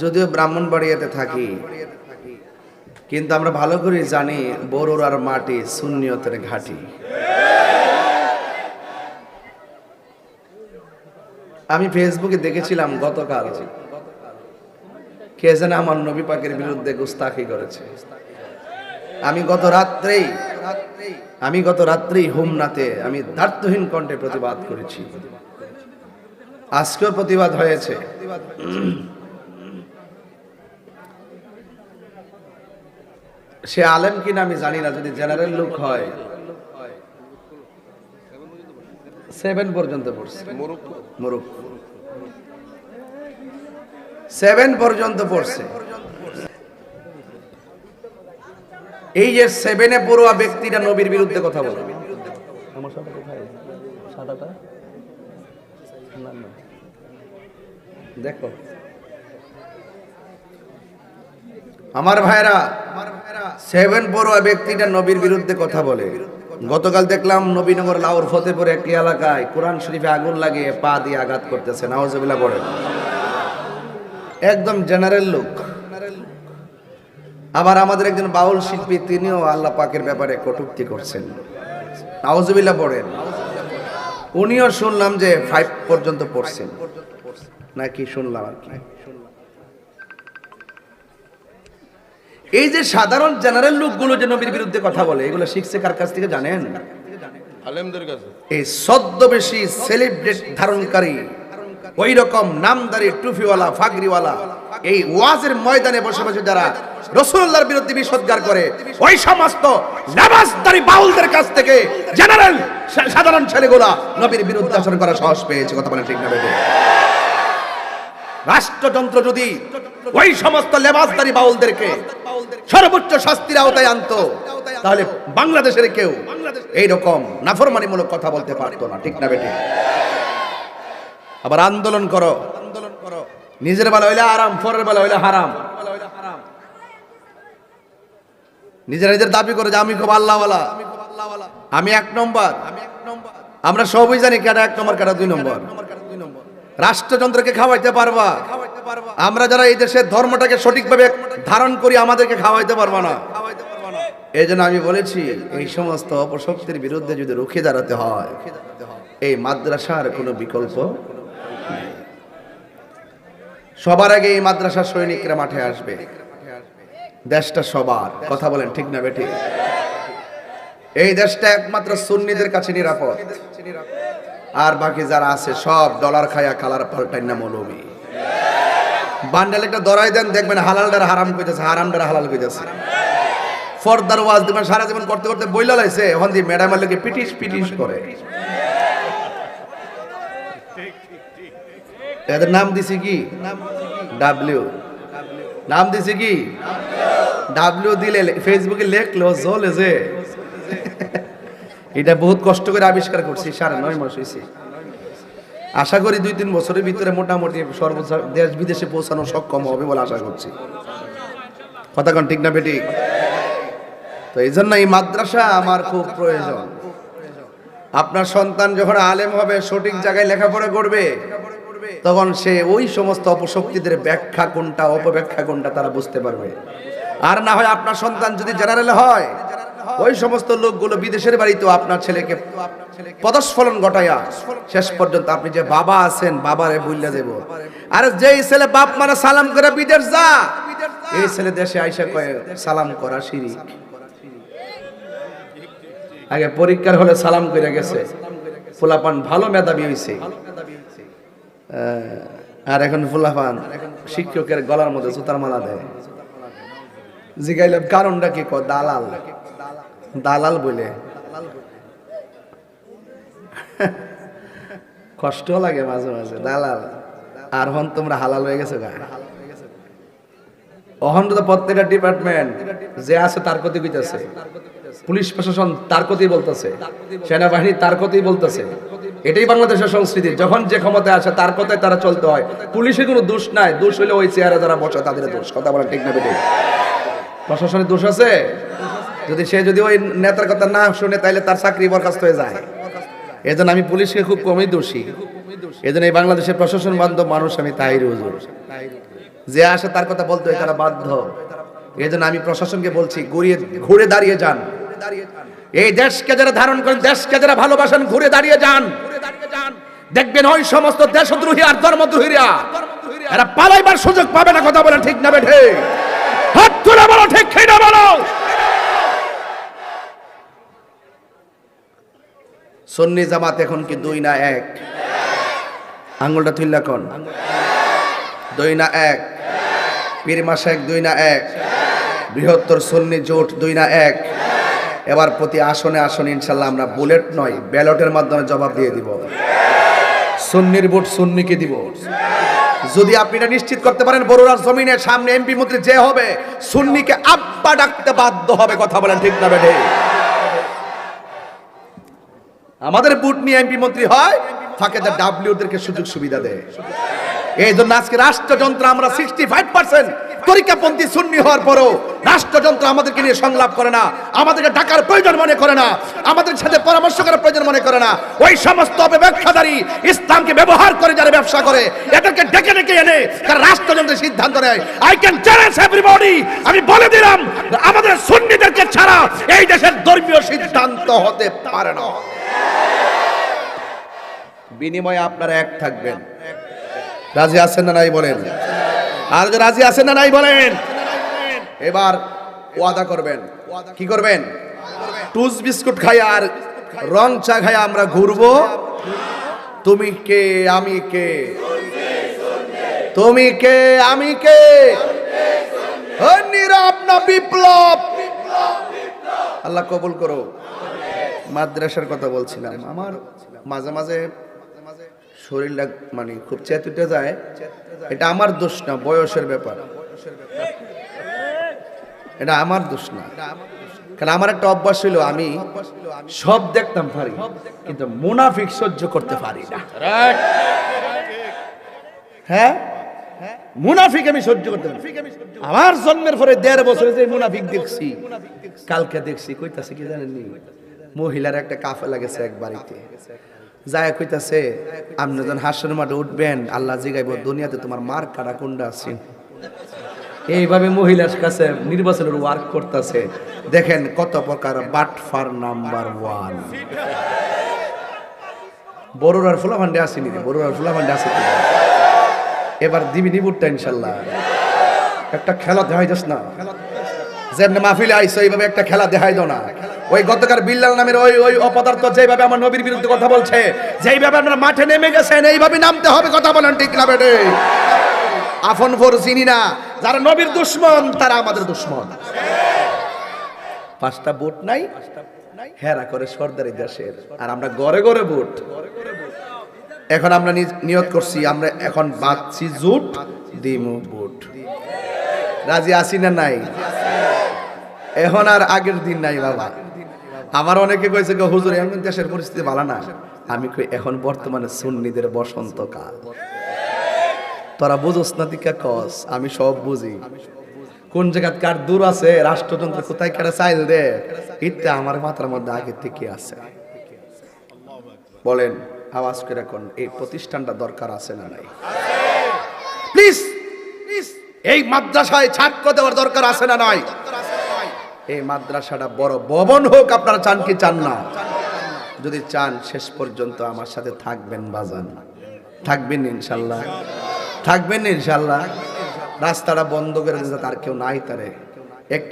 যদিও ব্রাহ্মণবাড়িয়াতে থাকি, কিন্তু আমরা ভালো করে জানি বড়ুরার মাটি শূন্যতের ঘাটি। আমি ফেসবুকে দেখেছিলাম গতকাল, কে যেন আমার নবী পাকের বিরুদ্ধে গুস্তাখি করেছে। আমি গত রাত্রেই, আমি গত রাত্রেই হোমনাতে আমি দার্থহীন কণ্ঠে প্রতিবাদ করেছি। আজকেও প্রতিবাদ হয়েছে। সে আলেম কিনা আমি জানি না যদি জেনারেল লোক হয়। সেভেন পর্যন্ত পড়ছে। মুরুখ। সেভেন পর্যন্ত পড়ছে। এই যে সেভেনে পড়ুয়া ব্যক্তিরা নবীর বিরুদ্ধে কথা বলে। আমার সাথে কোথায়? সাদাটা? না না। দেখো। আমার ভাইরা, সেভেন পড়ুয়া ব্যক্তিটা নবীর বিরুদ্ধে কথা বলে। গতকাল দেখলাম নবীনগর লাউর ফতেপুর একটি এলাকায় কোরআন শরীফে আগুন লাগিয়ে পা দিয়ে আঘাত করতেছে নাওজবিল্লা পড়ে। একদম জেনারেল লোক। আবার আমাদের একজন বাউল শিল্পী, তিনিও আল্লাহ পাকের ব্যাপারে কটূক্তি করছেন। নাওজবিল্লা পড়েন উনিও শুনলাম যে ফাইভ পর্যন্ত পড়ছেন। নাকি শুনলাম আর কি? এই যে সাধারণ জেনারেল লোকগুলো যে নবীর বিরুদ্ধে কথা বলে এগুলো শিখছে কার কাছ থেকে জানেন? এই সেলিব্রেট ধারণকারী ওই রকম নামদারি টুফিওয়ালা ফাগরিওয়ালা এই ওয়াজের ময়দানে বসে বসে যারা রসুল্লাহর বিরুদ্ধে বিষোদ্গার করে ওই সমস্ত নামাজদারি বাউলদের কাছ থেকে জেনারেল সাধারণ ছেলেগুলা নবীর বিরুদ্ধে আচরণ করা সাহস পেয়েছে কথা বলে ঠিক না রাষ্ট্রযন্ত্র যদি ওই সমস্ত লেবাসদারি বাউলদেরকে সর্বোচ্চ শাস্তির আওতায় আনতো। তাহলে বাংলাদেশের কেউ এই রকম নাফরমানিমূলক কথা বলতে পারতো না, ঠিক না বেটে? আবার আন্দোলন করো। আন্দোলন করো নিজের বেলা হইলে আরাম পরের বেলা হইলে হারাম। নিজেরা নিজের দাবি করে যে আমি খুব আল্লাহওয়ালা। আমি এক নম্বর। আমরা সবই জানি কেটা এক নম্বর কেটা দুই নম্বর। রাষ্ট্রযন্ত্রকে খাওয়াইতে পারবা। আমরা যারা এই দেশের ধর্মটাকে সঠিকভাবে ধারণ করি আমাদেরকে খাওয়াইতে পারবা না। এই জন্য আমি বলেছি এই সমস্ত অপশক্তির বিরুদ্ধে যদি রুখে দাঁড়াতে হয় এই মাদ্রাসার কোনো বিকল্প সবার আগে এই মাদ্রাসার সৈনিকরা মাঠে আসবে। দেশটা সবার। কথা বলেন ঠিক না বেঠিক? এই দেশটা একমাত্র সুন্নিদের কাছে নিরাপদ। আর বাকি যারা আছে সব ডলার খায়া কালার পাল্টাই না মৌলবী। বান্ডেল একটা দরাই দেন, দেখবেন হালালটার হারাম কইতেছে হারামটার হালাল কইতেছে। ফর্দার ওয়াজ দিবেন, সারা জীবন করতে করতে বইলা লাইছে, এখন দিয়ে ম্যাডামের লোকে পিটিস পিটিস করে। এদের নাম দিছি কি? ডাব্লিউ নাম দিছি কি? ডাব্লিউ দিলে ফেসবুকে লেখলো, জলে যে। এটা বহুত কষ্ট করে আবিষ্কার করছি, সাড়ে নয় মাস হয়েছে আশা করি দুই তিন বছরের ভিতরে মোটামুটি সর্বোচ্চ দেশ বিদেশে পৌঁছানো সক্ষম হবে বলে আশা করছি। কথা কন ঠিক না বেটি? তো এই জন্য এই মাদ্রাসা আমার খুব প্রয়োজন। আপনার সন্তান যখন আলেম হবে, সঠিক জায়গায় লেখাপড়া করবে, তখন সে ওই সমস্ত অপশক্তিদের ব্যাখ্যা কোনটা, অপব্যাখ্যা কোনটা তারা বুঝতে পারবে। আর না হয় আপনার সন্তান যদি জেনারেল হয় ওই সমস্ত লোকগুলো বিদেশের বাড়িতেও আপনার ছেলেকে পদস্ফলন ঘটায়া শেষ পর্যন্ত আপনি যে বাবা আছেন, বাবারে বললে দেব। আর যেই ছেলে বাপ মানে সালাম করে বিদেশ যা। এই ছেলে দেশে আইসা কয়ে, সালাম করা শিরিক। আগে পরীক্ষার হলে সালাম করে গেছে। ফুলাপান ভালো মেধাবী হয়েছে আর এখন ফুলাপান শিক্ষকের গলার মধ্যে সুতার মালা দেয়। জিগাইলাম, কারণটা কি ক দালাল। দালাল বলে। কষ্ট লাগে মাঝে মাঝে, দালাল। আর হন তোমরা হালাল হয়ে গেছো গা। অহন তো প্রত্যেকটা ডিপার্টমেন্ট যে আছে তার পুলিশ প্রশাসন তার কথাই বলতেছে। সেনাবাহিনী তার কথাই বলতেছে। এটাই বাংলাদেশের সংস্কৃতি। যখন যে ক্ষমতায় আসে তার কথায় তারা চলতে হয়। পুলিশের কোনো দোষ নাই। দোষ হলে ওই চেয়ারে যারা বসে তাদের দোষ। কথা বলা ঠিক না প্রশাসনের দোষ আছে? যদি সে যদি ওই নেতার কথা না শুনে তাহলে তার চাকরি বরখাস্ত হয়ে যায়। এজন্য আমি পুলিশকে খুব কমই দোষী। এজন্য এই বাংলাদেশের প্রশাসন বান্ধব মানুষ আমি তাই হুজুর যে আসে তার কথা বলতে হয়, তারা বাধ্য। এই জন্য আমি প্রশাসনকে বলছি, ঘুরিয়ে, ঘুরে দাঁড়িয়ে যান। এই দেশকে যারা ধারণ করেন, দেশকে যারা ভালোবাসেন, ঘুরে দাঁড়িয়ে যান। দেখবেন ওই সমস্ত দেশদ্রোহী আর ধর্মদ্রোহীরা, এরা পালাইবার সুযোগ পাবে না, কথা বলে ঠিক না বেঠে হাত তুলে বলো, ঠিক খেয়ে বলো। সন্নি জামাত এখন কি দুই না এক? আঙ্গুলটা তুললা কোন? দুই না এক। পীর মাসেক দুই না এক। বৃহত্তর সন্নি জোট দুই না এক। এবার প্রতি আসনে আসনে ইনশাল্লাহ আমরা বুলেট নয়, ব্যালটের মাধ্যমে জবাব দিয়ে দিব। সুন্নির ভোট সুন্নিকে দিব। যদি আপনি এটা নিশ্চিত করতে পারেন বড়ুরার জমিনের সামনে এমপি মন্ত্রী যে হবে, সুন্নিকে আব্বা ডাকতে বাধ্য হবে, কথা বলেন ঠিক না বেঠে। আমাদের বুট নিয়ে এমপি মন্ত্রী হয় ফাঁকে যা ডাব্লিউদেরকে সুযোগ সুবিধা দেয়। এই জন্য আজকে রাষ্ট্রযন্ত্র আমরা সিক্সটি ফাইভ পার্সেন্ট সুন্নি হওয়ার পরও রাষ্ট্রযন্ত্র আমাদেরকে নিয়ে সংলাপ করে না, আমাদেরকে প্রয়োজন মনে করে না, আমাদের সাথে পরামর্শ করার প্রয়োজন মনে করে না। ওই সমস্ত অপব্যাখ্যাদারী ইসলামকে ব্যবহার করে যারা ব্যবসা করে, এদেরকে ডেকে ডেকে এনে তারা রাষ্ট্রযন্ত্রের সিদ্ধান্ত নেয়। আই ক্যান চ্যালেঞ্জ এভরিবডি আমি বলে দিলাম, আমাদের সুন্নিদেরকে ছাড়া এই দেশের ধর্মীয় সিদ্ধান্ত হতে পারে না। বিনিময়ে আপনারা এক থাকবেন। রাজি আছেন না নাই বলেন? আর যে রাজি আছেন না নাই বলেন? এবার ওয়াদা করবেন। কি করবেন? টুস বিস্কুট খাই আর রং চা খাই আমরা ঘুরবো। তুমি কে, আমি কে? তুমি কে, আমি কে? নীরব না বিপ্লব। আল্লাহ কবুল করো। মাদ্রাসার কথা বলছিলাম। আমার মাঝে মাঝে শরীরটা মানে খুব চেতুটে যায়। এটা আমার দোষ না, বয়সের ব্যাপার। এটা আমার দোষ না। কারণ আমার একটা অভ্যাস ছিল, আমি সব দেখতাম পারি, কিন্তু মুনাফিক সহ্য করতে পারি না। হ্যাঁ? মুনাফিক আমি সহ্য করতে পারি। আমার জন্মের পরে দেড় বছরে যে মুনাফিক দেখছি কালকে দেখছি, কইতাছে কি জানেননি মহিলার একটা কাফেলা গেছে এক বাড়িতে। যায় কইতাছে, আপনি যখন হাসর মাঠে উঠবেন, আল্লাহ জিগাইব, দুনিয়াতে তোমার মার কাটা কোনটা আছে? এইভাবে মহিলার কাছে নির্বাচনের ওয়ার্ক করতেছে। দেখেন কত প্রকার বাটফার নাম্বার ওয়ান। বড়রার ফুলাভান্ডে আসেনি বড়রার ফুলাভান্ডে আসে এবার দিবি নিবুরটা ইনশাল্লাহ। একটা খেলা দেখাই যাস না। যেমনি মাহফিলে আইসো, এইভাবে একটা খেলা দেখাই দাও না। ওই গতকাল বিল্লাল নামের ওই ওই অপদার্থ যেভাবে আমার নবীর বিরুদ্ধে কথা বলছে, যেইভাবে আপনারা মাঠে নেমে গেছেন, এইভাবে নামতে হবে কথা বলেন ঠিক না বেটে? আফন ফোর চিনি না, যারা নবীর দুশ্মন, তারা আমাদের দুশ্মন। পাঁচটা বুট নাই, হেরা করে সর্দারি দেশের। আর আমরা গড়ে গড়ে বুট। এখন আমরা নিয়ত করছি, আমরা এখন বাঁচছি জুট, দিমু বুট। রাজি আসি না নাই? এখন আর আগের দিন নাই বাবা। আমার অনেকে কইছে গো, হুজুর, এমন দেশের পরিস্থিতি ভালো না। আমি কই, এখন বর্তমানে সুন্নিদের বসন্তকাল তোরা বুঝোস না দিকা কস? আমি সব বুঝি। কোন জায়গা কার দূর আছে, রাষ্ট্রযন্ত্র কোথায় কেটে চাইল দে। ইত্যা আমার মাথার মধ্যে আগে থেকে আছে। বলেন, আওয়াজ করে কোন, এই প্রতিষ্ঠানটা দরকার আছে না নাই? প্লিজ, এই মাদ্রাসায় ছাত্র দেওয়ার দরকার আছে না নাই? এই মাদ্রাসাটা বড় ভবন হোক, আপনারা চান কি চান না? যদি চান, শেষ পর্যন্ত আমার সাথে থাকবেন বাজান। থাকবেন ইনশাল্লাহ। থাকবেন ইনশাল্লাহ। রাস্তাটা বন্ধ করে দিতে তার কেউ নাই তারে। একটি